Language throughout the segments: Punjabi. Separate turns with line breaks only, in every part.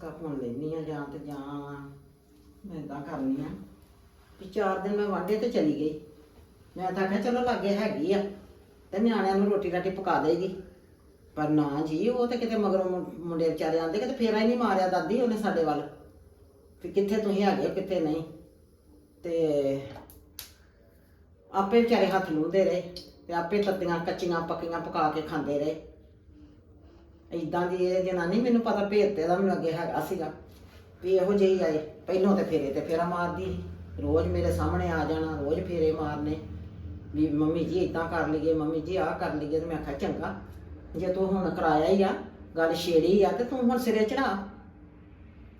ਚਸਕਾ ਪਾਉਣ ਲੈਣੀ ਆ ਜਾਂ ਤੇ ਜਾਂ ਮੈਂ ਇਦਾਂ ਕਰਨੀ ਆ ਵੀ ਚਾਰ ਦਿਨ ਮੈਂ ਵਾਂਢੇ ਤੇ ਚਲੀ ਗਈ। ਮੈਂ ਤਾਂ ਕਿਹਾ ਚਲੋ ਲਾਗੇ ਹੈਗੀ ਆ ਤੇ ਨਿਆਣਿਆਂ ਨੂੰ ਰੋਟੀ ਰਾਟੀ ਪਕਾ ਦੇਗੀ। ਪਰ ਨਾ ਜੀ, ਉਹ ਤੇ ਕਿਤੇ ਮਗਰੋਂ ਮੁੰ- ਮੁੰਡੇ ਵਿਚਾਰੇ ਆਂਦੇ ਕਿਤੇ ਫੇਰਾ ਹੀ ਨਹੀਂ ਮਾਰਿਆ ਦਾਦੀ ਉਹਨੇ ਸਾਡੇ ਵੱਲ। ਵੀ ਕਿੱਥੇ ਤੁਸੀਂ ਹੈਗੇ ਹੋ, ਕਿੱਥੇ ਨਹੀਂ। ਤੇ ਆਪੇ ਵਿਚਾਰੇ ਹੱਥ ਲੂੰਦੇ ਰਹੇ ਤੇ ਆਪੇ ਤੱਤੀਆਂ ਕੱਚੀਆਂ ਪੱਕੀਆਂ ਪਕਾ ਕੇ ਖਾਂਦੇ ਰਹੇ। ਇਦਾਂ ਦੀ ਇਹ ਜਨਾਨੀ ਮੈਨੂੰ ਪਤਾ ਭੇਤ ਦਾ ਮੈਨੂੰ ਅੱਗੇ ਹੈਗਾ ਸੀਗਾ ਵੀ ਇਹੋ ਜਿਹੀ ਆਏ, ਪਹਿਲੋਂ ਤੇ ਫੇਰੇ ਤੇ ਫੇਰਾ ਮਾਰਦੀ ਸੀ। ਰੋਜ਼ ਮੇਰੇ ਸਾਹਮਣੇ ਆ ਜਾਣਾ, ਰੋਜ਼ ਫੇਰੇ ਮਾਰਨੇ। ਵੀ ਮੰਮੀ ਜੀ ਇਦਾਂ ਕਰ ਲਈਏ, ਮੰਮੀ ਜੀ ਆਹ ਕਰ ਲਈਏ ਤੇ ਮੈਂ ਆਖਿਆ, ਚੰਗਾ, ਜੇ ਤੂੰ ਹੁਣ ਕਰਾਇਆ ਹੀ ਆ, ਗੱਲ ਛੇੜੀ ਆ ਤੇ ਤੂੰ ਹੁਣ ਸਿਰੇ ਚੜਾ।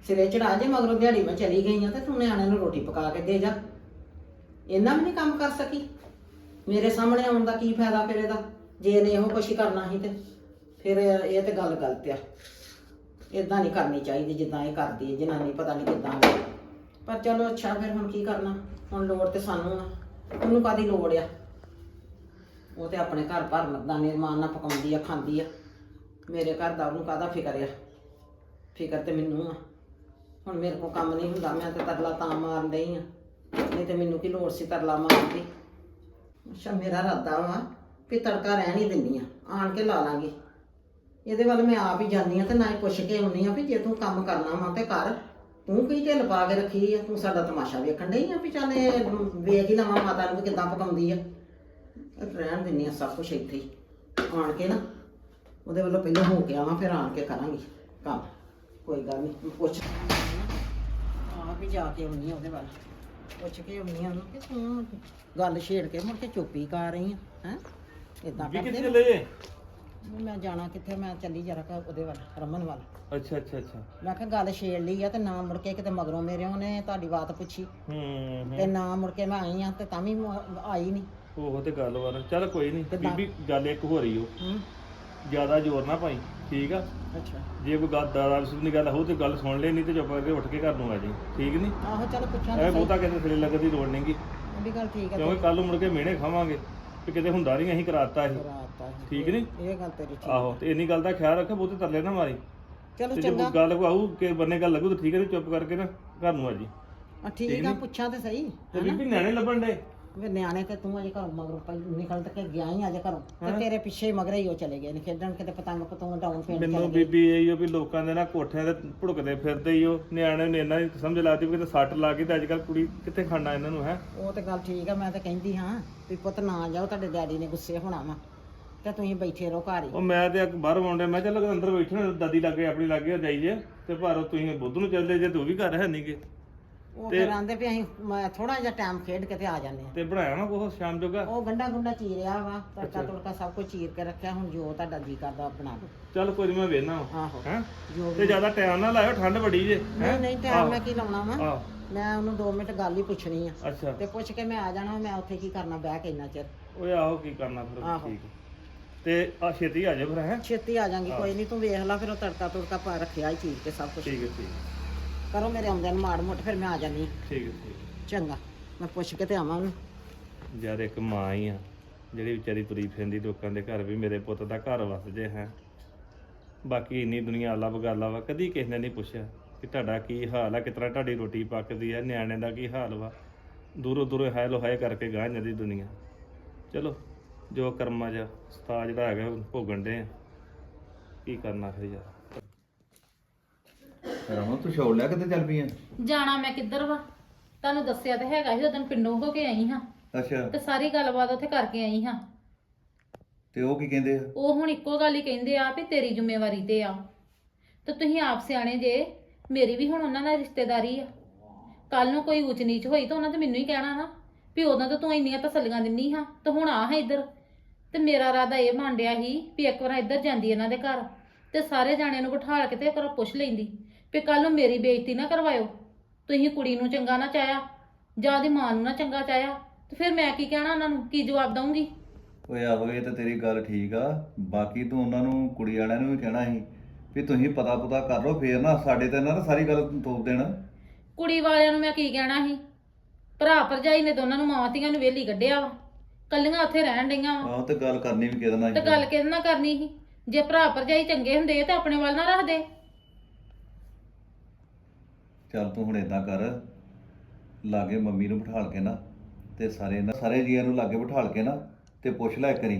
ਸਿਰੇ ਚੜਾ ਜੇ ਮਗਰੋਂ ਦਿਹਾੜੀ ਮੈਂ ਚਲੀ ਗਈ ਆ ਤੇ ਤੂੰ ਨਿਆਣਿਆਂ ਨੂੰ ਰੋਟੀ ਪਕਾ ਕੇ ਦੇ ਜਾ। ਇਹਨਾਂ ਵੀ ਨਹੀਂ ਕੰਮ ਕਰ ਸਕੀ। ਮੇਰੇ ਸਾਹਮਣੇ ਆਉਣ ਦਾ ਕੀ ਫਾਇਦਾ ਫਿਰ ਇਹਦਾ? ਜੇ ਇਹਨੇ ਇਹੋ ਕੁਛ ਕਰਨਾ ਸੀ ਤੇ। ਫਿਰ ਇਹ ਤੇ ਗੱਲ ਗਲਤ ਆ। ਇਦਾਂ ਨਹੀਂ ਕਰਨੀ ਚਾਹੀਦੀ, ਜਿੱਦਾਂ ਇਹ ਕਰਦੀ ਹੈ ਜਨਾਨੀ ਪਤਾ ਨਹੀਂ ਕਿੱਦਾਂ ਪਰ ਚਲੋ ਅੱਛਾ, ਫਿਰ ਹੁਣ ਕੀ ਕਰਨਾ? ਹੁਣ ਲੋੜ ਤੇ ਸਾਨੂੰ ਆ। ਉਹਨੂੰ ਕਾਦੀ ਲੋੜ ਆ? ਉਹ ਤੇ ਆਪਣੇ ਘਰ ਭਰਨ ਦਾ ਨਿਰਮਾਣ ਨਾਲ ਪਕਾਉਂਦੀ ਆ, ਖਾਂਦੀ ਆ। ਮੇਰੇ ਘਰ ਦਾ ਉਹਨੂੰ ਕਾਹਦਾ ਫਿਕਰ ਆ? ਫਿਕਰ ਤੇ ਮੈਨੂੰ ਆ। ਹੁਣ ਮੇਰੇ ਕੋਲ ਕੰਮ ਨਹੀਂ ਹੁੰਦਾ, ਮੈਂ ਤਾਂ ਤਰਲਾ ਤਾਂ ਮਾਰਨ ਡਈ ਆ। ਨਹੀਂ ਤੇ ਮੈਨੂੰ ਕੀ ਲੋੜ ਸੀ ਤਰਲਾ ਮਾਰਨ ਦੀ? ਅੱਛਾ, ਮੇਰਾ ਇਰਾਦਾ ਵਾ ਵੀ ਤੜਕਾ ਰਹਿਣ ਹੀ ਦਿੰਨੀ ਆ। ਆਣ ਕੇ ਲਾ ਲਾਂਗੀ। ਇਹਦੇ ਵੱਲ ਮੈਂ ਆਪ ਹੀ ਜਾਂਦੀ ਆ ਤੇ ਨਾ ਹੀ ਪੁੱਛ ਕੇ ਆਉਣੀ ਆ ਵੀ ਜੇ ਤੂੰ ਕੰਮ ਕਰਨਾ ਵਾ ਤੇ ਕਰ। ਤੂੰ ਕੀ ਢਿੱਲ ਪਾ ਕੇ ਰੱਖੀ ਆ? ਤੂੰ ਸਾਡਾ ਤਮਾਸ਼ਾ ਵੇਖਣ ਡਈ ਆ ਵੀ ਚੱਲ ਇਹ ਵੇਖ ਹੀ ਲਵਾਂ ਮਾਤਾ ਨੂੰ ਵੀ ਕਿੱਦਾਂ ਪਕਾਉਂਦੀ ਆ। ਰਹਿਣ ਦਿੰਨੀ ਆ ਸਭ ਕੁਝ ਇੱਥੇ ਹੀ। ਆਣ ਕੇ ਨਾ ਉਹਦੇ ਵੱਲੋਂ ਪਹਿਲਾਂ ਹੋ ਕੇ ਆਵਾਂ ਫਿਰ ਆਣ ਕੇ ਕਰਾਂਗੀ ਕੰਮ। ਕੋਈ ਗੱਲ ਨਹੀਂ ਪੁੱਛ। ਆ ਵੀ ਜਾ ਕੇ ਆਉਣੀ ਆ ਉਹਦੇ ਵੱਲ। ਪੁੱਛ ਕੇ ਆਉਣੀ ਆ ਉਹਨੂੰ ਕਿ ਤੂੰ ਗੱਲ ਛੇੜ ਕੇ ਮੁੜ ਕੇ ਚੁੱਪੀ ਕਰ ਰਹੀ ਆ ਹੈ? ਇਦਾਂ ਕਰਦੇ
ਜੇ?
ਵੀ ਮੈਂ ਜਾਣਾ ਕਿੱਥੇ ਮੈਂ ਚੱਲੀ ਜਰਾ ਕ ਉਹਦੇ ਵੱਲ ਰਮਨ ਵੱਲ।
ਅੱਛਾ ਅੱਛਾ ਅੱਛਾ।
ਮੈਂ ਕਿਹਾ ਗੱਲ ਛੇੜ ਲਈ ਆ ਤੇ ਨਾ ਮੁੜ ਕੇ ਕਿਤੇ ਮਗਰੋਂ ਮੇਰੇ ਉਹਨੇ ਤੁਹਾਡੀ ਬਾਤ ਪੁੱਛੀ।
ਹੂੰ
ਤੇ ਨਾ ਮੁੜ ਕੇ ਮੈਂ ਆਈ ਆ ਤੇ ਤਾਂ ਵੀ ਮ- ਆਈ ਨਹੀਂ
ਉਹ ਤੇ ਗੱਲ ਵਾ ਨਾ। ਚੱਲ ਕੋਈ ਨਹੀਂ
ਕਿੱਦਾਂ?
ਬੀਬੀ ਗੱਲ ਇੱਕ ਹੋ ਰਹੀ ਓ।
ਹੂੰ।
ਜ਼ਿਆਦਾ ਜ਼ੋਰ ਨਾ ਪਾਈ ਠੀਕ ਆ?
ਅੱਛਾ।
ਜੇ ਕੋਈ ਗੱਲ ਦਾਦਾ ਦੀ ਗੱਲ ਹੋ ਤੇ ਗੱਲ ਸੁਣ ਲੈ ਨਹੀਂ ਤੇ ਚੁੱਪ ਕਰਕੇ ਉੱਠ ਕੇ ਘਰ ਨੂੰ ਆ ਜਾਈਂ। ਠੀਕ ਨਹੀਂ
ਆਹੋ ਚਲ ਪੁੱਛਾਂ
ਐ
ਤੇ ਸਹੀ।
ਬਹੁਤਾ ਕਿਤੇ ਥੱਲੇ ਲੱਗਣ ਦੀ ਲੋੜ ਨਹੀਂਗੀ
ਵੀ ਗੱਲ ਠੀਕ ਹੈ
ਕਿਉਂਕਿ ਕੱਲ ਨੂੰ ਮੁੜ ਕੇ ਮਿਹਣੇ ਖਾਵਾਂਗੇ। ਤੇ ਕਿਤੇ ਹੁੰਦਾ ਨਹੀਂ ਅਸੀਂ ਕਰਾਤਾ
ਆ
ਠੀਕ ਨੀ
ਇਹ ਗੱਲ ਤੇਰੀ ਠੀਕ
ਆਹੋ ਤੇ ਇੰਨੀ ਗੱਲ ਦਾ ਖਿਆਲ ਰੱਖ ਬਹੁਤੇ ਤਰਲੇ ਨਾ ਮਾਰੀ।
ਚਲੋ
ਤੇ ਜੇ
ਚੰਗਾ।
ਗੱਲ ਆਊ ਕਿ ਬੰਨੇ ਗੱਲ ਲੱਗੂ ਤਾਂ ਠੀਕ ਹੈ ਤੇ ਚੁੱਪ ਕਰਕੇ ਨਾ ਘਰ ਨੂੰ ਆ ਜੀ।
ਆ ਠੀਕ ਆ ਪੁੱਛਾਂ ਤੇ ਸਹੀ
ਤੇ ਬੀਬੀ ਨਿਆਣੇ ਲੱਭਣ ਦੇ
ਵੇ ਨਿਆਣੇ ਤੇ ਤੂੰ ਅਜੇ ਘਰੋਂ ਮਗਰੋਂ ਪਹਿਲ ਨਿਕਲ ਕੇ ਗਿਆ ਹੀ ਅਜੇ ਘਰੋਂ। ਤੇ ਤੇਰੇ ਪਿੱਛੇ ਮਗਰੇ ਹੀ ਉਹ ਚਲੇ ਗਏ ਨੇ ਖੇਡਣ ਕਿਤੇ ਪਤੰਗ ਪਤੰਗ ਡਾਉਣ ਪਿੰਡ
ਮੈਨੂੰ
ਚਲੇ
ਬੀਬੀ ਇਹੋ ਵੀ ਲੋਕਾਂ ਦੇ ਨਾ ਕੋਠਿਆਂ ਤੇ ਭੁੜਕਦੇ ਫਿਰਦੇ ਹੀ ਉਹ। ਨਿਆਣੇ ਨੂੰ ਇੰਨਾ ਨੀ ਸਮਝ ਲੱਗਦੀ ਵੀ ਕਿਤੇ ਸੱਟ ਲਾ ਗਈ ਤੇ ਅੱਜ ਕੱਲ ਕੁੜੀ ਕਿੱਥੇ ਖਾਣਾ ਇਹਨਾਂ ਨੂੰ ਹੈ?
ਉਹ ਤੇ ਗੱਲ ਠੀਕ ਆ ਮੈਂ ਤਾਂ ਕਹਿੰਦੀ ਹਾਂ ਵੀ ਪੁੱਤ ਨਾ ਜਾਓ ਤੁਹਾਡੇ ਡੈਡੀ ਨੇ ਗੁੱਸੇ ਹੋਣਾ ਵਾ। ਤੇ ਤੁਸੀਂ ਬੈਠੇ ਰਹੋ ਘਰ ਹੀ।
ਉਹ ਮੈਂ ਤੇ ਅੱਗ ਬਾਹਰ ਆਉਂਦੇ ਮੈਂ ਚੱਲ ਅੰਦਰ ਬੈਠੇ ਦਾਦੀ ਲੱਗੇ ਆਪਣੀ ਲੱਗੇ ਜਾਈਏ। ਤੇ ਪਰ ਤੁਸੀਂ ਬੁੱਧ ਨੂੰ ਚੱਲਦੇ ਜੇ ਤੂੰ ਵੀ ਘਰ ਹੈ ਨਹੀਂਗੇ
ਉਹ ਫਿਰ ਆਂਦੇ ਵੀ ਅਸੀਂ ਥੋੜਾ ਜਿਹਾ ਟਾਈਮ ਖੇਡ ਕੇ ਤੇ ਆ ਜਾਂਦੇ ਆ
ਤੇ ਬਣਾਇਆ ਨਾ ਕੋਹ ਸ਼ਾਮ ਜੋਗਾ?
ਉਹ ਗੰਡਾ ਗੁੰਡਾ ਚੀਰਿਆ ਵਾ ਤੜਕਾ ਤੁੜਕਾ ਸਭ ਕੁਝ ਚੀਰ ਕੇ ਰੱਖਿਆ ਹੁਣ ਜੋ ਤੁਹਾਡਾ ਜੀ ਕਰਦਾ ਬਣਾ ਲਓ
ਚੱਲ ਕੋਈ ਨੀ ਮੈਂ ਵੇਖਣਾ
ਆਹੋ।
ਹੈ?
ਜੋ
ਤੇ ਜ਼ਿਆਦਾ ਟਾਈਮ ਨਾ ਲਾਇਓ ਠੰਡ ਬੜੀ ਜੇ।
ਨਹੀਂ ਨਹੀਂ ਟਾਈਮ ਮੈਂ ਕੀ ਲਾਉਣਾ ਵਾ? ਮੈਂ ਉਹਨੂੰ 2 ਮਿੰਟ ਗੱਲ ਹੀ ਪੁੱਛਣੀ ਆ।
ਅੱਛਾ।
ਤੇ ਪੁੱਛ ਕੇ ਮੈਂ ਆ ਜਾਣਾ ਮੈਂ ਉੱਥੇ ਕੀ ਕਰਨਾ ਬਹਿ ਕੇ ਇੰਨਾ ਚਿਰ।
ਓਏ ਆਹੋ ਕੀ ਕਰਨਾ ਫਿਰ
ਆਹੋ।
ਠੀਕ ਤੇ ਆ ਛੇਤੀ ਆ ਜਾ ਫਿਰ ਹੈ?
ਛੇਤੀ ਆ ਜਾਾਂਗੀ ਕੋਈ ਨਹੀਂ ਤੂੰ ਵੇਖ ਲੈ ਫਿਰ ਉਹ ਤੜਕਾ ਤੁੜਕਾ ਪਾ ਰੱਖਿਆ ਹੀ ਚੀਰ ਕੇ ਸਭ ਕੁਝ
ਠੀਕ ਹੈ ਠੀਕ ਹੈ,
ਕਰੋ ਮੇਰੇ ਆਉਂਦਿਆਂ ਨੂੰ ਮਾੜ ਮੋਟ ਫਿਰ ਮੈਂ ਆ ਜਾਨੀ
ਠੀਕ ਹੈ ਠੀਕ।
ਚੰਗਾ ਮੈਂ ਪੁੱਛ ਕੇ ਤੇ ਆਵਾਂ ਉਹਨੂੰ।
ਯਾਰ ਇੱਕ ਮਾਂ ਹੀ ਆ ਜਿਹੜੀ ਵਿਚਾਰੀ ਤੁਰੀ ਫਿਰਦੀ ਲੋਕਾਂ ਦੇ ਘਰ ਵੀ ਮੇਰੇ ਪੁੱਤ ਦਾ ਘਰ ਵਸ ਜੇ ਹੈ। ਬਾਕੀ ਇੰਨੀ ਦੁਨੀਆ ਆਲਾ ਬਗਾਲਾ ਵਾ ਕਦੀ ਕਿਸੇ ਨੇ ਨਹੀਂ ਪੁੱਛਿਆ ਕਿ ਤੁਹਾਡਾ ਕੀ ਹਾਲ ਆ ਕਿਤਨਾ ਤੁਹਾਡੀ ਰੋਟੀ ਪੱਕਦੀ ਆ ਨਿਆਣੇ ਦਾ ਕੀ ਹਾਲ ਵਾ। ਦੂਰੋਂ ਦੂਰੋਂ ਹਾਇ ਹਾਏ ਕਰਕੇ ਗਾਂ ਜਾਂਦੀ ਦੁਨੀਆ। ਚਲੋ ਜੋ ਕਰਮਾਂ 'ਚ ਸਤਾ ਜਿਹੜਾ ਹੈਗਾ ਉਹ ਭੋਗਣ ਦੇ ਆ। ਕੀ ਕਰਨਾ ਫਿਰ ਯਾਰ?
ਰਮਨ ਤੂੰ ਸ਼ੌਲ ਲੈ ਕਿਤੇ ਚੱਲ ਪਈ ਆ।
ਜਾਣਾ ਮੈਂ ਕਿੱਧਰ ਵਾ? ਤੁਹਾਨੂੰ ਦੱਸਿਆ ਤੇ ਹੈਗਾ ਸੀ ਉਦੋਂ ਪਿੰਡੋਂ ਹੋ ਕੇ ਆਈ ਹਾਂ।
ਅੱਛਾ।
ਤੇ ਸਾਰੀ ਗੱਲਬਾਤ ਉੱਥੇ ਕਰਕੇ ਆਈ ਹਾਂ।
ਤੇ ਉਹ ਕੀ ਕਹਿੰਦੇ ਆ?
ਉਹ ਹੁਣ ਇੱਕੋ ਗੱਲ ਹੀ ਕਹਿੰਦੇ ਆ ਵੀ ਤੇਰੀ ਜ਼ਿੰਮੇਵਾਰੀ ਤੇ ਆ। ਤੇ ਤੁਸੀਂ ਆਪ ਸਿਆਣੇ ਜੇ ਮੇਰੀ ਵੀ ਹੁਣ ਉਹਨਾਂ ਨਾਲ ਰਿਸ਼ਤੇਦਾਰੀ ਆ। ਕੱਲ ਨੂੰ ਕੋਈ ਉੱਚ ਨੀਚ ਹੋਈ ਤਾਂ ਉਹਨਾਂ ਤੇ ਮੈਨੂੰ ਹੀ ਕਹਿਣਾ ਨਾ ਵੀ ਉਦੋਂ ਤਾਂ ਤੂੰ ਇੰਨੀਆਂ ਤਸੱਲੀਆਂ ਦਿੰਨੀ ਹਾਂ ਤੇ ਹੁਣ ਆ ਹੈ ਇੱਧਰ। ਤੇ ਮੇਰਾ ਰਾਦਾ ਇਹ ਮੰਡਿਆ ਸੀ ਵੀ ਇੱਕ ਵਾਰ ਇੱਧਰ ਜਾਂਦੀ ਇਹਨਾਂ ਦੇ ਘਰ। ਤੇ ਸਾਰੇ ਜਾਣਿਆਂ ਨੂੰ ਬਿਠਾ ਕੇ ਤੇ ਕਰੋ ਪੁੱਛ ਲੈਂਦੀ। ਵੀ ਕੱਲ ਨੂੰ ਮੇਰੀ ਬੇਇੱਜ਼ਤੀ ਨਾ ਕਰਵਾਇਓ। ਤੁਸੀਂ ਕੁੜੀ ਨੂੰ ਚੰਗਾ ਨਾ ਚਾਹਿਆ ਜਾਂ ਉਹਦੀ ਮਾਂ ਨੂੰ ਨਾ ਚੰਗਾ ਚਾਹਿਆ ਤੇ ਫਿਰ ਮੈਂ ਕੀ ਕਹਿਣਾ ਉਹਨਾਂ ਨੂੰ? ਕੀ ਜਵਾਬ ਦਵਾਂਗੀ
ਓਏ ਆਹੋ ਇਹ ਤਾਂ ਤੇਰੀ ਗੱਲ ਠੀਕ ਆ। ਬਾਕੀ ਤੂੰ ਉਹਨਾਂ ਨੂੰ ਕੁੜੀ ਵਾਲਿਆਂ ਨੂੰ ਵੀ ਕਹਿਣਾ ਸੀ ਵੀ ਤੁਸੀਂ ਪਤਾ ਪੁਤਾ ਕਰ ਲਓ ਫੇਰ ਨਾ ਸਾਡੇ ਤੇ ਨਾ ਸਾਰੀ ਗੱਲ ਤੋਪ ਦੇਣ।
ਕੁੜੀ ਵਾਲਿਆਂ ਨੂੰ ਮੈਂ ਕੀ ਕਹਿਣਾ ਸੀ? ਭਰਾ ਭਰਜਾਈ ਨੇ ਦੋਨਾਂ ਨੂੰ ਮਾਵਾਂ ਧੀਆਂ ਨੂੰ ਵੇਲੀ ਕੱਢਿਆ ਵਾ। ਕੱਲੀਆਂ ਉੱਥੇ ਰਹਿਣ ਡਈਆਂ ਵਾ।
ਆਹੋ ਤੇ ਗੱਲ ਕਰਨੀ ਵੀ ਕਿਹਦੇ ਨਾਲ
ਤੇ? ਗੱਲ ਕਿਹਦੇ ਨਾਲ ਕਰਨੀ ਸੀ? ਜੇ ਭਰਾ ਭਰਜਾਈ ਚੰਗੇ ਹੁੰਦੇ ਤਾਂ ਆਪਣੇ ਵੱਲ ਨਾ ਰੱਖਦੇ।
ਚੱਲ ਤੂੰ ਹੁਣ ਏਦਾਂ ਕਰ ਲਾਗੇ ਮੰਮੀ ਨੂੰ ਬਿਠਾਲ ਕੇ ਨਾ ਤੇ ਸਾਰੇ ਨਾ ਸਾਰੇ ਜੀਆਂ ਨੂੰ ਲਾਗੇ ਬਿਠਾਲ ਕੇ ਨਾ ਤੇ ਪੁੱਛ ਲੈ ਕਰੀ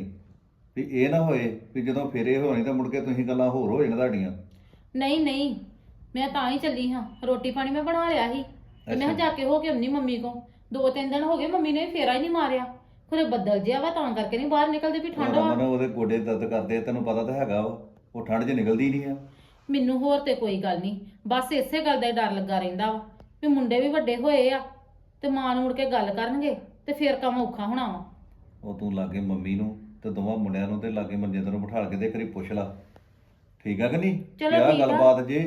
ਵੀ ਇਹ ਨਾ ਹੋਏ ਵੀ ਜਦੋਂ ਫੇਰੇ ਹੋਣੀ ਤਾਂ ਮੁੜ ਕੇ ਤੁਸੀਂ ਗੱਲਾਂ ਹੋਰ ਹੋ ਜਾਣ ਤੁਹਾਡੀਆਂ।
ਨਹੀਂ ਨਹੀਂ ਮੈਂ ਤਾਂ ਹੀ ਚੱਲੀ ਹਾਂ। ਰੋਟੀ ਪਾਣੀ ਮੈਂ ਬਣਾ ਲਿਆ ਸੀ ਤੇ ਮੈਂ ਕਿਹਾ ਜਾ ਕੇ ਹੋ ਕੇ ਆਉਣੀ ਮੰਮੀ ਕੋ ਦੋ ਤਿੰਨ ਦਿਨ ਹੋ ਗਏ ਮੰਮੀ ਨੇ ਫੇਰਾ ਹੀ ਨਹੀਂ ਮਾਰਿਆ। ਖੁਰੇ ਬੱਦਲ ਜਿਆ ਵਾ ਤਾਂ ਕਰਕੇ ਨਹੀਂ ਬਾਹਰ ਨਿਕਲਦੇ ਵੀ ਠੰਡ ਵਾ।
ਉਹਦੇ ਗੋਡੇ ਦਰਦ ਕਰਦੇ ਤੈਨੂੰ ਪਤਾ ਤਾਂ ਹੈਗਾ ਵਾ ਉਹ ਠੰਡ 'ਚ ਨਿਕਲਦੀ ਨਹੀਂ ਆ।
ਮੈਨੂੰ ਹੋਰ ਤੇ ਕੋਈ ਗੱਲ ਨਹੀਂ। ਬਸ ਇਸੇ ਗੱਲ ਦਾ ਹੀ ਡਰ ਲੱਗਾ ਰਹਿੰਦਾ ਵਾ ਵੀ ਮੁੰਡੇ ਵੀ ਵੱਡੇ ਹੋਏ ਆ ਤੇ ਮਾਂ ਨੂੰ ਮੁੜ ਕੇ ਗੱਲ ਕਰਨਗੇ ਤੇ ਫੇਰ ਕੰਮ ਔਖਾ ਹੋਣਾ ਵਾ।
ਉਹ ਤੂੰ ਲਾਗੇ ਮੰਮੀ ਨੂੰ ਤੇ ਦੋਵਾਂ ਮੁੰਡਿਆਂ ਨੂੰ ਤੇ ਲਾਗੇ ਮਨਜਿੰਦਰ ਨੂੰ ਬਿਠਾਲ ਕੇ ਤੇ ਕਰੀ ਪੁੱਛ ਲਾ। ਠੀਕ ਆ ਕਿ ਨਹੀਂ?
ਚਲੋ ਠੀਕ ਆ।
ਗੱਲਬਾਤ ਜੇ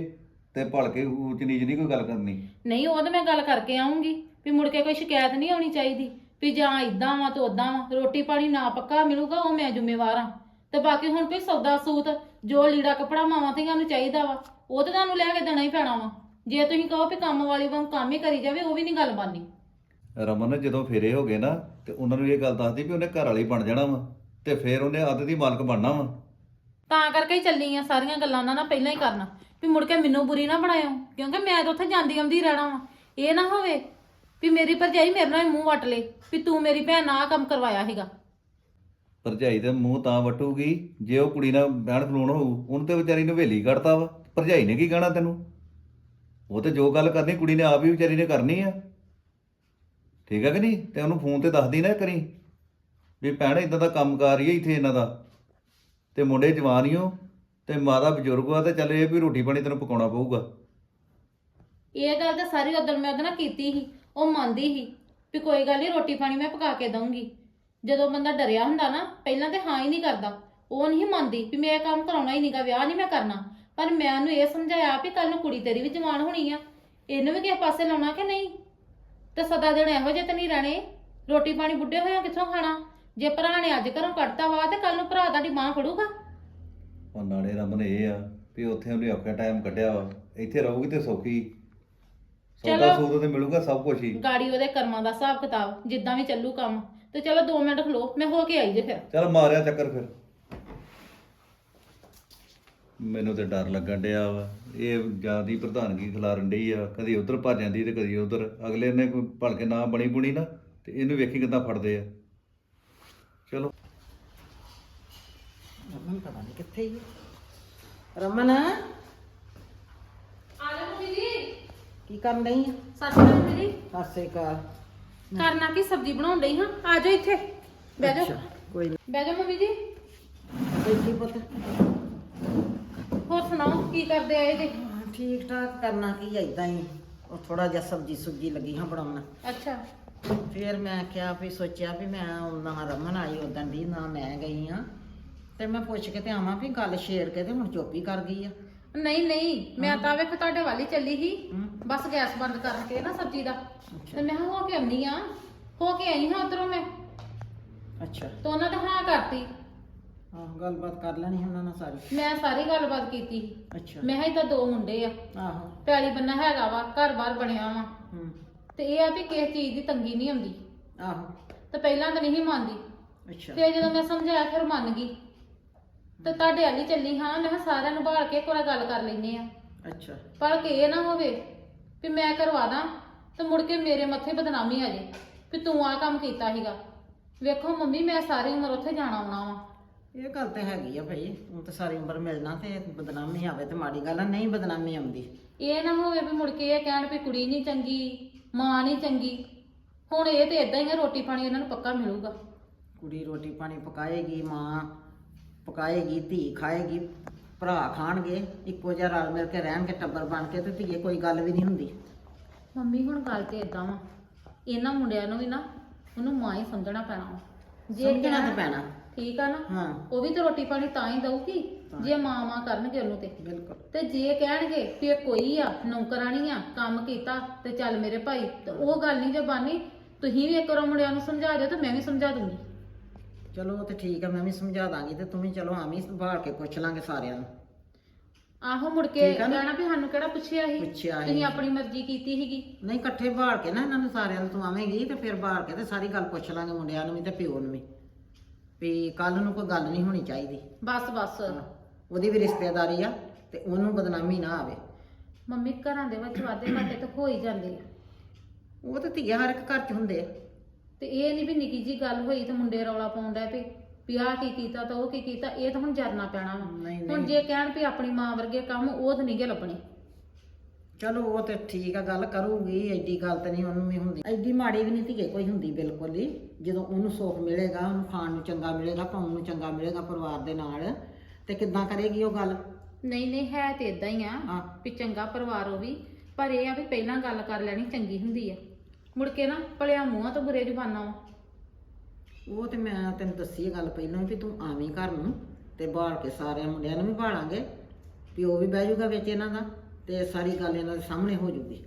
ਤੇ ਭਲ ਕੇ ਉੱਚ ਨੀਚ ਨਹੀਂ ਕੋਈ ਗੱਲ ਕਰਨੀ।
ਨਹੀਂ ਉਹ ਤਾਂ ਮੈਂ ਗੱਲ ਕਰਕੇ ਆਉਂਗੀ ਵੀ ਮੁੜ ਕੇ ਕੋਈ ਸ਼ਿਕਾਇਤ ਨਹੀਂ ਆਉਣੀ ਚਾਹੀਦੀ ਵੀ ਜਾਂ ਇਦਾਂ ਵਾ ਤੇ ਉਦਾਂ ਵਾ ਰੋਟੀ ਪਾਣੀ ਨਾ ਪੱਕਾ ਮਿਲੂਗਾ ਉਹ ਮੈਂ ਜ਼ਿੰਮੇਵਾਰ ਆ। ਤੇ ਬਾਕੀ ਹੁਣ ਕੋਈ ਸੌਦਾ ਸੂਤ ਜੋ ਲੀੜਾ ਕੱਪੜਾ ਮਾਵਾਂ ਧੀਆਂ ਨੂੰ ਚਾਹੀਦਾ ਵਾ ਉਹ ਤਾਂ ਤੁਹਾਨੂੰ ਲੈ ਕੇ ਦੇਣਾ ਹੀ ਪੈਣਾ ਵਾ। ਜੇ ਤੁਸੀਂ ਕਹੋ ਵੀ ਕੰਮ ਵਾਲੀ ਵਾਂਗ ਕੰਮ ਹੀ ਕਰੀ ਜਾਵੇ ਉਹ ਵੀ ਨਹੀਂ ਗੱਲ ਬਣਨੀ
ਰਮਨ ਜਦੋਂ ਫੇਰੇ ਹੋ ਗਏ ਨਾ ਤੇ ਉਹਨਾਂ ਨੂੰ ਇਹ ਗੱਲ ਦੱਸਦੀ ਵੀ ਉਹਨੇ ਘਰ ਵਾਲੀ ਬਣ ਜਾਣਾ ਵਾ ਤੇ ਫਿਰ ਉਹਨੇ ਅੱਧ ਦੀ ਮਾਲਕ ਬਣਨਾ ਵਾ।
ਤਾਂ ਕਰਕੇ ਹੀ ਚੱਲੀ ਆ ਸਾਰੀਆਂ ਗੱਲਾਂ ਉਹਨਾਂ ਨਾਲ ਪਹਿਲਾਂ ਹੀ ਕਰਨਾ। ਵੀ ਮੁੜ ਕੇ ਮੈਨੂੰ ਬੁਰੀ ਨਾ ਬਣਾਇਓ ਕਿਉਂਕਿ ਮੈਂ ਤਾਂ ਉੱਥੇ ਜਾਂਦੀ ਆਉਂਦੀ ਰਹਿਣਾ ਵਾ। ਇਹ ਨਾ ਹੋਵੇ ਵੀ ਮੇਰੀ ਭਰਜਾਈ ਮੇਰੇ ਨਾਲ ਹੀ ਮੂੰਹ ਵੱਟ ਲੇ ਵੀ ਤੂੰ ਮੇਰੀ ਭੈਣ ਨਾਲ ਆਹ ਕੰਮ ਕਰਵਾਇਆ ਸੀਗਾ।
ਭਰਜਾਈ ਦੇ ਮੂੰਹ ਤਾਂ ਵਟੂਗੀ, ਜੇ ਉਹ ਕੁੜੀ ਨਾਲ ਬਹਿਣ ਖਲੋਣ ਹੋਊ, ਉਹਨੂੰ ਤੇ ਵਿਚਾਰੀ ਨੂੰ ਹਵੇਲੀ ਕੱਢਤਾ ਵਾ। ਭਰਜਾਈ ਨੇ ਕੀ ਕਹਿਣਾ ਤੈਨੂੰ? ਉਹ ਤੇ ਜੋ ਗੱਲ ਕਰਨੀ, ਕੁੜੀ ਨੇ ਆਪ ਹੀ ਵਿਚਾਰੀ ਨੇ ਕਰਨੀ ਆ। ਠੀਕ ਹੈ ਕਿ ਨਹੀਂ? ਤੇ ਉਹਨੂੰ ਫੋਨ ਤੇ ਦੱਸਦੀ ਨਾ ਕਰੀ ਵੀ ਭੈਣ ਇਦਾਂ ਦਾ ਕੰਮ ਕਰ ਰਹੀ ਹੈ ਇੱਥੇ ਇਹਨਾਂ ਦਾ। ਤੇ ਮੁੰਡੇ ਜਵਾਨ ਹੀ ਹੋ, ਤੇ ਮਾਤਾ ਬਜ਼ੁਰਗ ਆ, ਤੇ ਚੱਲ ਇਹ ਵੀ ਰੋਟੀ ਪਾਣੀ ਤੈਨੂੰ ਪਕਾਉਣਾ ਪਊਗਾ।
ਇਹ ਗੱਲ ਤਾਂ ਸਾਰੀ ਉਦੋਂ ਮੈਂ ਉਹਦੇ ਨਾਲ ਕੀਤੀ ਸੀ, ਉਹ ਮੰਨਦੀ ਸੀ, ਵੀ ਕੋਈ ਗੱਲ ਨਹੀਂ ਰੋਟੀ ਪਾਣੀ ਮੈਂ ਪਕਾ ਕੇ ਦਊਂਗੀ। ਜਦੋਂ ਬੰਦਾ ਡਰਿਆ ਹੁੰਦਾ ਨਾ ਪਹਿਲਾਂ ਤੇ ਹਾਂ ਹੀ ਨਹੀਂ ਕਰਦਾ। ਉਹ ਨਹੀਂ ਮੰਨਦੀ ਵੀ ਮੈਂ ਇਹ ਕੰਮ ਕਰਾਉਣਾ ਹੀ ਨਹੀਂਗਾ ਵਿਆਹ ਨਹੀਂ ਮੈਂ ਕਰਨਾ। ਪਰ ਮੈਂ ਉਹਨੂੰ ਇਹ ਸਮਝਾਇਆ ਵੀ ਕੱਲ ਨੂੰ ਕੁੜੀ ਤੇਰੀ ਵੀ ਜਵਾਨ ਹੋਣੀ ਆ। ਇਹਨੂੰ ਵੀ ਕਿਸੇ ਪਾਸੇ ਲਾਉਣਾ ਕਿ ਨਹੀਂ? ਤੇ ਸਦਾ ਦਿਨ ਇਹੋ ਜਿਹੇ ਤੇ ਨਹੀਂ ਰਹਿਣੇ। ਰੋਟੀ ਪਾਣੀ ਬੁੱਢੇ ਹੋਇਆ ਕਿੱਥੋਂ ਖਾਣਾ? ਜੇ ਭਰਾ ਨੇ ਅੱਜ ਘਰੋਂ ਕੱਢਤਾ ਵਾ ਤੇ ਕੱਲ ਨੂੰ ਭਰਾ ਤੁਹਾਡੀ ਮਾਂ ਫੜੂਗਾ?
ਉਹ ਨਾਲੇ ਰਮਨ ਇਹ ਆ ਵੀ ਉੱਥੇ ਉਹਨੇ ਔਖਾ ਟਾਈਮ ਕੱਢਿਆ ਵਾ। ਇੱਥੇ ਰਹੂਗੀ ਤੇ ਸੌਖੀ। ਸੌਦਾ
ਚਲੋ।
ਸੂਦ ਤੇ ਮਿਲੂਗਾ ਸਭ ਕੁਝ ਹੀ।
ਗਾੜੀ ਉਹਦੇ ਕਰਮਾਂ ਦਾ ਹਿਸਾਬ ਕਿਤਾਬ ਜਿੱਦਾਂ ਵੀ ਚੱਲੂ ਕੰਮ। ਤੇ ਚਲੋ 2 ਮਿੰਟ ਖਲੋ ਮੈਂ ਹੋ ਕੇ ਆਈ ਜੇ ਫਿਰ।
ਚੱਲ ਮਾਰਿਆ ਚੱਕਰ ਫਿਰ। ਮੈਨੂੰ ਤੇ ਡਰ ਲੱਗਣ ਡਿਆ ਵਾ। ਇਹ ਜਿਆਦੀ ਪ੍ਰਧਾਨਗੀ ਖਿਲਾਰਨ ਡਈ ਆ ਕਦੀ ਉਧਰ ਭੱਜ ਜਾਂਦੀ ਤੇ ਕਦੀ ਉਧਰ। ਅਗਲੇ ਨੇ ਕੋਈ ਭਲ ਕੇ ਨਾ ਬਣੀ ਬੁਣੀ ਨਾ ਤੇ ਇਹਨੂੰ ਵੇਖੀ ਕਿੱਦਾਂ ਫੜਦੇ ਆ। ਚਲੋ।
ਰਮਨ ਪਤਾ ਨਹੀਂ ਕਿੱਥੇ ਹੀ ਹੈ ਰਮਨ।
ਆ ਜਾ ਮੰਮੀ ਜੀ।
ਕੀ ਕਰਨ
ਜੀ।
ਸਤਿ ਸ੍ਰੀ ਅਕਾਲ।
ਕਰਨਾ ਕੀ ਸਬਜ਼ੀ ਬਣਾਉਣ ਡਈ ਹਾਂ? ਆ ਜਾਓ ਇੱਥੇ। ਬਹਿ ਜਾਓ।
ਕੋਈ ਨਹੀਂ।
ਬਹਿ ਜਾਓ ਮੰਮੀ ਜੀ।
ਬੈਠੀ ਪੁੱਤ।
ਹੋਰ ਸੁਣਾਓ ਕੀ ਕਰਦੇ ਆਏ ਜੀ?
ਹਾਂ, ਠੀਕ ਠਾਕ ਕਰਨਾ ਕੀ ਐਦਾਂ ਹੀ। ਉਹ ਥੋੜਾ ਜਿਹਾ ਸਬਜੀ ਸੁਬਜੀ ਲੱਗੀ ਹਾਂ ਬਣਾਉਣ।
ਅੱਛਾ।
ਫਿਰ ਮੈਂ ਕਿਹਾ ਵੀ ਸੋਚਿਆ ਵੀ ਮੈਂ ਨਾ ਰਮਨ ਆਈ ਉਦੋਂ ਦੀ ਨਾ ਮੈਂ ਗਈ ਆ ਤੇ ਮੈਂ ਪੁੱਛ ਕੇ ਤੇ ਆਵਾਂ ਵੀ ਗੱਲ ਛੇੜ ਕੇ ਤੇ ਹੁਣ ਚੁੱਪ ਹੀ ਕਰ ਗਈ ਆ।
ਨਹੀਂ ਨਹੀਂ ਮੈਂ ਤਾਂ ਵੇਖ ਤੁਹਾਡੇ ਵੱਲ ਚੱਲੀ ਸੀ। ਬਸ ਗੈਸ ਬੰਦ ਕਰਕੇ ਨਾ ਸਬਜ਼ੀ ਦਾ। ਤੇ ਮੈਂ ਕਿਹਾ ਹੋ ਕੇ ਆਉਣੀ ਆ। ਹੋ ਕੇ ਆਈ ਹਾਂ ਉਧਰੋਂ ਮੈਂ।
ਅੱਛਾ।
ਤਾਂ ਉਹਨਾਂ ਤੇ ਹਾਂ ਕਰਤੀ।
ਆਹ ਗੱਲਬਾਤ ਕਰ ਲੈਣੀ ਉਹਨਾਂ ਨਾਲ ਸਾਰੀ।
ਮੈਂ ਸਾਰੀ ਗੱਲਬਾਤ ਕੀਤੀ।
ਅੱਛਾ।
ਮੈਂ ਕਿਹਾ ਏਦਾਂ ਦੋ ਮੁੰਡੇ ਆ।
ਆਹੋ।
ਪੈਲੀ ਬੰਨਾ ਹੈਗਾ ਵਾ ਘਰ-ਬਾਰ ਬਣਿਆ ਵਾ।
ਹੂੰ।
ਤੇ ਇਹ ਆ ਵੀ ਕਿਸੇ ਚੀਜ਼ ਦੀ ਤੰਗੀ ਨਹੀਂ ਆਉਂਦੀ।
ਆਹੋ।
ਤੇ ਪਹਿਲਾਂ ਤਾਂ ਨਹੀਂ ਮੰਨਦੀ।
ਅੱਛਾ।
ਤੇ ਜਦੋਂ ਮੈਂ ਸਮਝਾਇਆ ਫਿਰ ਮੰਨ ਗਈ। ਤੇ ਤੁਹਾਡੇ ਵਾਲੀ ਚੱਲੀ ਹਾਂ ਮੈਂ ਕਿਹਾ ਸਾਰਿਆਂ ਨੂੰ ਭਾਲ ਕੇ ਇੱਕ ਵਾਰ ਗੱਲ ਕਰ ਲੈਨੇ ਆ
ਅੱਛਾ।
ਪਰ ਕਿ ਇਹ ਨਾ ਹੋਵੇ ਵੀ ਮੈਂ ਕਰਵਾ ਦਾਂ ਤੇ ਮੁੜ ਕੇ ਮੇਰੇ ਮੱਥੇ ਬਦਨਾਮੀ ਆ ਜੇ ਵੀ ਤੂੰ ਆ ਕੰਮ ਕੀਤਾ ਸੀਗਾ। ਵੇਖੋ ਮੰਮੀ ਮੈਂ ਸਾਰੀ ਉਮਰ ਉੱਥੇ ਜਾਣਾ ਆਉਣਾ ਵਾ।
ਇਹ ਗੱਲ ਤੇ ਹੈਗੀ ਆ ਭਾਈ ਹੁਣ ਤਾਂ ਸਾਰੀ ਉਮਰ ਮਿਲਣਾ ਤੇ ਬਦਨਾਮੀ ਆਵੇ ਤੇ ਮਾੜੀ ਗੱਲ ਆ ਨਹੀਂ ਬਦਨਾਮੀ ਆਉਂਦੀ।
ਇਹ ਨਾ ਹੋਵੇ ਵੀ ਮੁੜ ਕੇ ਇਹ ਕਹਿਣ ਵੀ ਕੁੜੀ ਨਹੀਂ ਚੰਗੀ ਮਾਂ ਨਹੀਂ ਚੰਗੀ ਹੁਣ ਇਹ ਤੇ ਇਦਾਂ ਹੀ ਆ ਰੋਟੀ ਪਾਣੀ ਇਹਨਾਂ ਨੂੰ ਪੱਕਾ ਮਿਲੂਗਾ।
ਕੁੜੀ ਰੋਟੀ ਪਾਣੀ ਪਕਾਏਗੀ ਮਾਂ ਪਕਾਏਗੀ ਧੀ ਖਾਏਗੀ ਭਰਾ ਖਾਣਗੇ ਇੱਕੋ ਜਿਹਾ ਰਲ ਮਿਲ ਕੇ ਰਹਿਣਗੇ ਟੱਬਰ ਬਣ ਕੇ ਤੇ ਧੀਏ ਕੋਈ ਗੱਲ ਵੀ ਨਹੀਂ ਹੁੰਦੀ।
ਮੰਮੀ ਹੁਣ ਗੱਲ ਤੇ ਇਦਾਂ ਵਾ ਇਹਨਾਂ ਮੁੰਡਿਆਂ ਨੂੰ ਵੀ ਨਾ ਉਹਨੂੰ ਮਾਂ ਹੀ ਸਮਝਣਾ ਪੈਣਾ ਵਾ। ਜੇ
ਸਮਝਣਾ ਤੇ
ਕਹਿਣ-
ਪੈਣਾ।
ਠੀਕ ਆ ਨਾ
ਹਾਂ।
ਉਹ ਵੀ ਤੇ ਰੋਟੀ ਪਾਣੀ ਤਾਂ ਹੀ ਦਊਗੀ ਜੇ ਮਾਂ ਮਾਂ ਕਰਨਗੇ ਉਹਨੂੰ ਤੇ।
ਬਿਲਕੁਲ।
ਤੇ ਜੇ ਕਹਿਣਗੇ ਵੀ ਇਹ ਕੋਈ ਆ ਨੌਕਰਾਣੀ ਆ ਕੰਮ ਕੀਤਾ ਤੇ ਚੱਲ ਮੇਰੇ ਭਾਈ ਤੇ ਉਹ ਗੱਲ ਨਹੀਂ ਜੇ ਬਾਨੀ ਤੁਸੀਂ ਵੀ ਇੱਕ ਵਾਰ ਮੁੰਡਿਆਂ ਨੂੰ ਸਮਝਾ ਦਿਓ ਤੇ ਮੈਂ ਵੀ ਸਮਝਾ ਦੂੰਗੀ।
ਚਲੋ ਉਹ ਤੇ ਠੀਕ ਆ ਮੈਂ ਵੀ ਸਮਝਾ ਦਾਂਗੀ ਤੇ ਤੂੰ ਵੀ ਚਲੋ ਆਵੀਂ ਸੰਭਾਲ ਕੇ ਪੁੱਛ ਲਾਂਗੇ ਸਾਰਿਆਂ ਨੂੰ।
ਆਹੋ ਮੁੜ ਕੇ
ਠੀਕ ਆ ਨਾ?
ਕਹਿਣਾ ਵੀ ਸਾਨੂੰ ਕਿਹੜਾ ਪੁੱਛਿਆ ਸੀ?
ਪੁੱਛਿਆ ਸੀ।
ਤੁਸੀਂ ਆਪਣੀ ਮਰਜ਼ੀ ਕੀਤੀ ਸੀਗੀ।
ਨਹੀਂ ਇਕੱਠੇ ਬਾਲ ਕੇ ਨਾ ਇਹਨਾਂ ਨੂੰ ਸਾਰਿਆਂ ਨੂੰ ਤੂੰ ਆਵੇਂਗੀ ਤੇ ਫਿਰ ਬਾਲ ਕੇ ਤੇ ਸਾਰੀ ਗੱਲ ਪੁੱਛ ਲਾਂਗੇ ਮੁੰਡਿਆਂ ਨੂੰ ਵੀ ਤੇ ਪਿਓ ਨੂੰ ਵੀ। ਵੀ ਕੱਲ ਨੂੰ ਕੋਈ ਗੱਲ ਨਹੀਂ ਹੋਣੀ ਚਾਹੀਦੀ।
ਬਸ ਬਸ।
ਉਹਦੀ ਵੀ ਰਿਸ਼ਤੇਦਾਰੀ ਆ ਤੇ ਉਹਨੂੰ ਬਦਨਾਮੀ ਨਾ ਆਵੇ।
ਮੰਮੀ ਘਰਾਂ ਦੇ ਵਿੱਚ ਵਾਧੇ ਘਾਟੇ ਤਾਂ ਹੋ ਹੀ ਜਾਂਦੇ ਆ।
ਉਹ ਤਾਂ ਧੀਆ ਹਰ ਇੱਕ ਘਰ 'ਚ ਹੁੰਦੇ ਆ।
ਤੇ ਇਹ ਨਹੀਂ ਵੀ ਨਿੱਕੀ ਜੀ ਗੱਲ ਹੋਈ ਤੇ ਮੁੰਡੇ ਰੌਲਾ ਪਾਉਂਦਾ ਪਏ ਵੀ ਆਹ ਕੀ ਕੀਤਾ ਤਾਂ ਉਹ ਕੀ ਕੀਤਾ ਇਹ ਤਾਂ ਹੁਣ ਜਰਨਾ ਪੈਣਾ ਵਾ।
ਨਹੀਂ
ਹੁਣ ਜੇ ਕਹਿਣ ਵੀ ਆਪਣੀ ਮਾਂ ਵਰਗੇ ਕੰਮ ਉਹ ਤਾਂ ਨਹੀਂਗੇ ਲੱਭਣੇ।
ਚਲੋ ਉਹ ਤੇ ਠੀਕ ਆ ਗੱਲ ਕਰੂਗੀ ਐਡੀ ਗੱਲ ਤੇ ਨਹੀਂ ਉਹਨੂੰ ਵੀ ਹੁੰਦੀ। ਐਡੀ ਮਾੜੀ ਵੀ ਨਹੀਂ ਧੀਏ ਕੋਈ ਹੁੰਦੀ ਬਿਲਕੁਲ ਹੀ। ਜਦੋਂ ਉਹਨੂੰ ਸੁੱਖ ਮਿਲੇਗਾ ਉਹਨੂੰ ਖਾਣ ਨੂੰ ਚੰਗਾ ਮਿਲੇਗਾ ਪਾਉਣ ਨੂੰ ਚੰਗਾ ਮਿਲੇਗਾ ਪਰਿਵਾਰ ਦੇ ਨਾਲ ਤੇ ਕਿੱਦਾਂ ਕਰੇਗੀ ਉਹ ਗੱਲ?
ਨਹੀਂ ਨਹੀਂ ਹੈ ਤੇ ਇਦਾਂ ਹੀ ਆ
ਹਾਂ।
ਵੀ ਚੰਗਾ ਪਰਿਵਾਰ ਉਹ ਵੀ ਪਰ ਇਹ ਆ ਵੀ ਪਹਿਲਾਂ ਗੱਲ ਕਰ ਲੈਣੀ ਚੰਗੀ ਹੁੰਦੀ ਆ। ਮੁੜ ਕੇ ਨਾ ਭਲਿਆ ਮੂੰਹਾਂ ਤੋਂ ਬੁਰੇ ਜ਼ੁਬਾਨਾਂ ਵਾ।
ਉਹ ਤੇ ਮੈਂ ਤੈਨੂੰ ਦੱਸੀ ਇਹ ਗੱਲ ਪਹਿਲਾਂ ਵੀ ਤੂੰ ਆਵੀਂ ਘਰ ਨੂੰ ਤੇ ਬਾਲ ਕੇ ਸਾਰਿਆਂ ਮੁੰਡਿਆਂ ਨੂੰ ਵੀ ਭਾਲਾਂਗੇ ਉਹ ਵੀ ਬਹਿ ਜਾਊਗਾ ਵਿੱਚ ਇਹਨਾਂ ਦਾ ਤੇ ਸਾਰੀ ਗੱਲ ਇਹਨਾਂ ਦੇ ਸਾਹਮਣੇ ਹੋ ਜਾਊਗੀ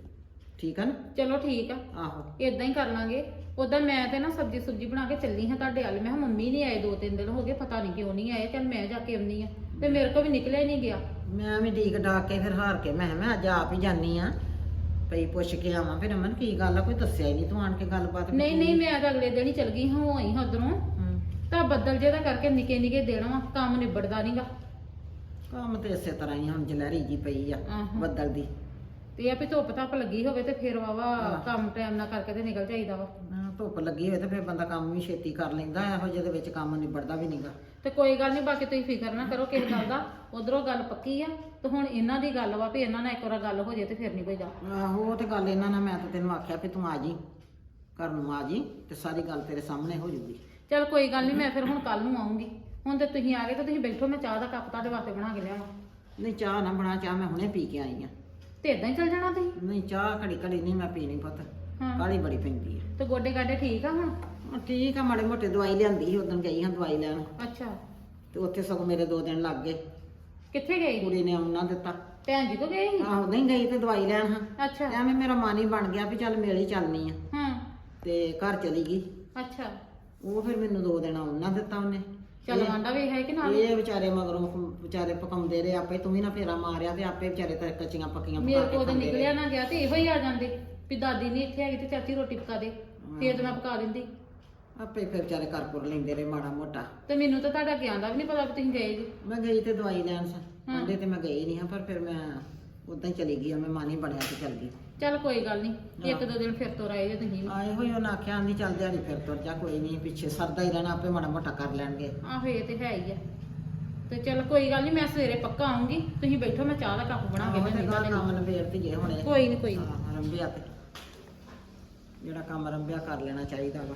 ਠੀਕ ਆ ਨਾ?
ਚਲੋ ਠੀਕ ਆ।
ਆਹੋ।
ਇਦਾਂ ਹੀ ਕਰ ਲਾਂਗੇ। ਉਦਾਂ ਮੈਂ ਤੇ ਨਾ ਸਬਜੀ ਸੁਬਜੀ ਬਣਾ ਕੇ ਚੱਲੀ ਹਾਂ ਤੁਹਾਡੇ ਵੱਲ। ਮੈਂ ਕਿਹਾ ਮੰਮੀ ਨਹੀਂ ਆਏ ਦੋ ਤਿੰਨ ਦਿਨ ਹੋ ਗਏ ਪਤਾ ਨਹੀਂ ਕਿਉਂ ਨਹੀਂ ਆਏ। ਚੱਲ ਮੈਂ ਜਾ ਕੇ ਆਉਣੀ ਆ ਤੇ ਮੇਰੇ ਕੋ ਵੀ ਨਿਕਲਿਆ ਨਹੀਂ ਗਿਆ।
ਮੈਂ ਵੀ ਡੀਕ ਡਾਕ ਕੇ ਫਿਰ ਹਾਰ ਕੇ ਮੈਂ ਕਿਹਾ ਮੈਂ ਅੱਜ ਆਪ ਹੀ ਜਾਨੀ ਆ ਪਈ ਪੁੱਛ ਕੇ ਆਵਾਂ। ਫਿਰ ਅਮਨ ਕੀ ਗੱਲ ਆ ਕੋਈ ਦੱਸਿਆ ਹੀ ਨਹੀਂ ਤੂੰ ਆਣ ਕੇ ਗੱਲਬਾਤ ਵੀ
ਨਹੀਂ ਨਹੀਂ ਮੈਂ ਤਾਂ ਅਗਲੇ ਦਿਨ ਹੀ ਚਲ ਗਈ ਹਾਂ ਉਹ ਆਈ ਹਾਂ ਉਧਰੋਂ।
ਹਮ,
ਤਾਂ ਬੱਦਲ ਜਿਹਦਾ ਕਰਕੇ ਨਿੱਕੇ ਨਿੱਕੇ ਦੇਣਾ ਵਾ ਕੰਮ ਨਿਬੜਦਾ ਨਹੀਂਗਾ
ਕੰਮ ਤੇ ਇਸੇ ਤਰ੍ਹਾਂ ਹੀ ਹੁਣ ਜਲਹਿਰੀ ਜੀ ਪਈ ਆ
ਆਹੋ।
ਬੱਦਲ ਦੀ।
ਤੇ ਇਹ ਆ ਵੀ ਧੁੱਪ ਧੱਪ ਲੱਗੀ ਹੋਵੇ ਤੇ ਫਿਰ ਵਾਵਾ। ਕੰਮ ਟਾਈਮ ਨਾਲ ਕਰਕੇ ਤੇ ਨਿਕਲ ਜਾਈਦਾ ਵਾ।
ਧੁੱਪ ਲੱਗੀ ਹੋਵੇ ਤੇ ਫਿਰ ਬੰਦਾ ਕੰਮ ਵੀ ਛੇਤੀ ਕਰ ਲੈਂਦਾ ਇਹੋ ਜਿਹੇ ਦੇ ਵਿੱਚ ਕੰਮ ਨਿਬੜਦਾ ਵੀ ਨਹੀਂਗਾ
ਤੇ ਕੋਈ ਗੱਲ ਨਹੀਂ ਬਾਕੀ ਤੁਸੀਂ ਫਿਕਰ ਨਾ ਕਰੋ ਕਿਸੇ ਗੱਲ ਦਾ। ਉਧਰੋਂ ਗੱਲ ਪੱਕੀ ਆ ਤੇ ਹੁਣ ਇਹਨਾਂ ਦੀ ਗੱਲ ਵਾ ਵੀ ਇਹਨਾਂ ਨਾਲ ਇੱਕ ਵਾਰ ਗੱਲ ਹੋ ਜੇ ਤੇ ਫਿਰ ਨਹੀਂ ਕੋਈ ਗੱਲ
ਆਹੋ ਉਹ ਤੇ ਗੱਲ ਇਹਨਾਂ ਨਾਲ ਮੈਂ ਤਾਂ ਤੈਨੂੰ ਆਖਿਆ ਵੀ ਤੂੰ ਆ ਜੀ ਘਰ ਨੂੰ ਆ ਜੀ ਤੇ ਸਾਰੀ ਗੱਲ ਤੇਰੇ ਸਾਹਮਣੇ ਹੋ ਜੂਗੀ।
ਚਲ ਕੋਈ ਗੱਲ ਨਹੀਂ ਮੈਂ ਫਿਰ ਹੁਣ ਕੱਲ ਨੂੰ ਆਉਂਗੀ ਹੁਣ ਤੇ ਤੁਸੀਂ ਆ ਗਏ ਤਾਂ ਤੁਸੀਂ ਬੈਠੋ ਮੈਂ ਚਾਹ ਦਾ ਕੱਪ ਤੁਹਾਡੇ ਵਾਸਤੇ ਬਣਾ ਕੇ ਲਿਆਵਾਂ।
ਨਹੀਂ ਚਾਹ ਨਾ ਬਣਾ ਚਾਹ ਮੈਂ ਹੁਣੇ ਪੀ ਕੇ ਆਈ ਆ।
ਤੇ ਇਦਾਂ ਹੀ ਚੱਲ ਜਾਣਾ ਤੁਸੀਂ?
ਨਹੀਂ ਚਾਹ ਘੜੀ ਘੜੀ ਨਹੀਂ ਮੈਂ ਪੀਣੀ ਪੁੱਤ।
ਹਾਂ।
ਕਾਲੀ ਬੜੀ ਪੈਂਦੀ ਆ।
ਤੇ ਗੋਡੇ ਗਾਡੇ ਠੀਕ ਆ ਹੁਣ?
ਹਾਂ, ਠੀਕ ਆ ਮਾੜੇ ਮੋਟੇ ਦਵਾਈ ਲਿਆਂਦੀ ਸੀ ਉਦੋਂ ਗਈ ਹਾਂ ਦਵਾਈ ਲੈਣ।
ਅੱਛਾ।
ਤੇ ਉੱਥੇ ਸਗੋਂ ਮੇਰੇ ਦੋ ਦਿਨ ਲੱਗ ਗਏ।
ਕਿੱਥੇ ਗਏ
ਕੁੜੀ ਨੇ ਆਉਣਾ ਦਿੱਤਾ।
ਭੈਣ ਜੀ ਤੋਂ ਗਏ ਸੀ?
ਆਹੋ ਨਹੀਂ ਗਈ ਤੇ ਦਵਾਈ ਲੈਣ ਹਾਂ।
ਅੱਛਾ।
ਐਵੇਂ ਮੇਰਾ ਮਨ ਹੀ ਬਣ ਗਿਆ ਵੀ ਚੱਲ ਮੇਲੇ ਹੀ ਚੱਲਨੀ ਆ।
ਹਾਂ।
ਤੇ ਘਰ ਚਲੀ ਗਈ।
ਅੱਛਾ।
ਉਹ ਫਿਰ ਮੈਨੂੰ ਦੋ ਦਿਨ ਆਉਣਾ ਦਿੱਤਾ ਉਹਨੇ।
ਚੱਲ ਆਂਡਾ ਵੀ ਹੈ ਕਿ ਨਾਲ?
ਇਹ ਵਿਚਾਰੇ ਮਗਰੋਂ ਵਿਚਾਰੇ ਪਕਾਉਂਦੇ ਰਹੇ ਆਪੇ ਤੂੰ ਵੀ ਨਾ ਫੇਰਾ ਮਾਰਿਆ ਤੇ ਆਪੇ ਵਿਚਾਰੇ ਤਾਂ ਕੱਚੀਆਂ ਪੱਕੀਆਂ
ਮੇਰੇ
ਪਕਾ ਕੇ
ਕੋਲ ਤਾਂ
ਖਾਂਦੇ
ਨਿਕਲਿਆ
ਰਹੇ
ਨਾ ਗਿਆ ਤੇ ਇਹੋ ਹੀ ਆ ਜਾਂਦੇ। ਵੀ ਦਾਦੀ ਨਹੀਂ ਇੱਥੇ ਹੈਗੀ ਤੇ ਚਾਚੀ ਰੋਟੀ ਪਕਾ ਦੇ ਫੇਰ ਤਾਂ ਮੈਂ ਪਕਾ ਦਿੰਦੀ।
ਆਪੇ ਫਿਰ ਵਿਚਾਰੇ ਕਰ ਪੁਰ ਲੈਂਦੇ ਰਹੇ ਮਾੜਾ ਮੋਟਾ।
ਤੇ ਮੈਨੂੰ ਤਾਂ ਤੁਹਾਡਾ ਗਿਆਨ ਦਾ ਵੀ ਨਹੀਂ ਪਤਾ ਵੀ ਤੁਸੀਂ ਗਏ ਜੀ।
ਮੈਂ ਗਈ ਤੇ ਦਵਾਈ ਲੈਣ ਸਾਂ ਆਂਦੇ ਤੇ ਮੈਂ ਗਈ ਨਹੀਂ ਹਾਂ ਪਰ ਫਿਰ ਮੈਂ ਉਦਾਂ ਹੀ ਚਲੀ ਗਈ ਮੈਂ ਮਨ ਹੀ ਬਣਿਆ ਤੇ ਚੱਲ ਗਈ।
ਚੱਲ ਕੋਈ ਗੱਲ ਨਹੀਂ ਇੱਕ ਦੋ ਦਿਨ ਫਿਰ ਤੋਂ ਆਏ ਜੇ ਤੁਸੀਂ ਵੀ।
ਆਏ ਹੋਈ ਉਹਨਾਂ ਆਖਿਆ ਆਂਦੀ ਚੱਲ ਦਿਹਾੜੀ ਫਿਰ ਤੁਰ ਜਾ ਕੋਈ ਨਹੀਂ ਪਿੱਛੇ ਸਰਦਾ ਹੀ ਰਹਿਣਾ ਆਪੇ ਮਾੜਾ ਮੋਟਾ ਕਰ ਲੈਣਗੇ।
ਆਹੋ ਇਹ ਤੇ ਹੈ ਹੀ ਆ। ਤੇ ਚੱਲ ਕੋਈ ਗੱਲ ਨਹੀਂ ਮੈਂ ਸਵੇਰੇ ਪੱਕਾ ਆਉਂਗੀ ਤੁਸੀਂ ਬੈਠੋ ਮੈਂ ਚਾਹ ਦਾ ਕੱਪ ਬਣਾ ਕੇ
ਆਹੋ ਤੇ
ਲਿਆਉਂਦੀ
ਗਾਂ
ਤੁਹਾਡੇ
ਕੰਮ
ਲਈ
ਨਵੇੜਤੀ ਜੇ ਹੁਣੇ।
ਕੋਈ ਨਹੀਂ ਕੋਈ ਨੀ।
ਹਾਂ, ਰੰਬਿਆ ਤੇ। ਜਿਹੜਾ ਕੰਮ ਰੰਭਿਆ ਕਰ ਲੈਣਾ ਚਾਹੀਦਾ ਵਾ।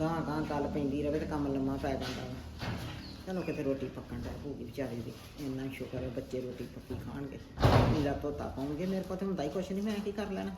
ਗਾਂ ਗਾਂ ਗੱਲ ਪੈਂਦੀ ਰਵੇ ਤੇ ਕੰਮ ਲੰਮਾ ਪੈ ਜਾਂਦਾ ਵਾ। ਚਲੋ ਕਿਤੇ ਰੋਟੀ ਪੱਕਣ ਦਾ ਹੋਊਗੀ ਵਿਚਾਰੇ ਦੀ। ਇੰਨਾ ਹੀ ਸ਼ੁਕਰ ਹੈ ਬੱਚੇ ਰੋਟੀ ਪੱਕੀ ਖਾਣਗੇ। ਨੀਲਾ ਧੋਤਾ ਪਾਉਣਗੇ। ਮੇਰੇ ਕੋਲ ਤੇ ਹੁੰਦਾ ਹੀ ਕੁਛ ਨਹੀਂ ਮੈਂ ਕੀ ਕਰ ਲੈਣਾ?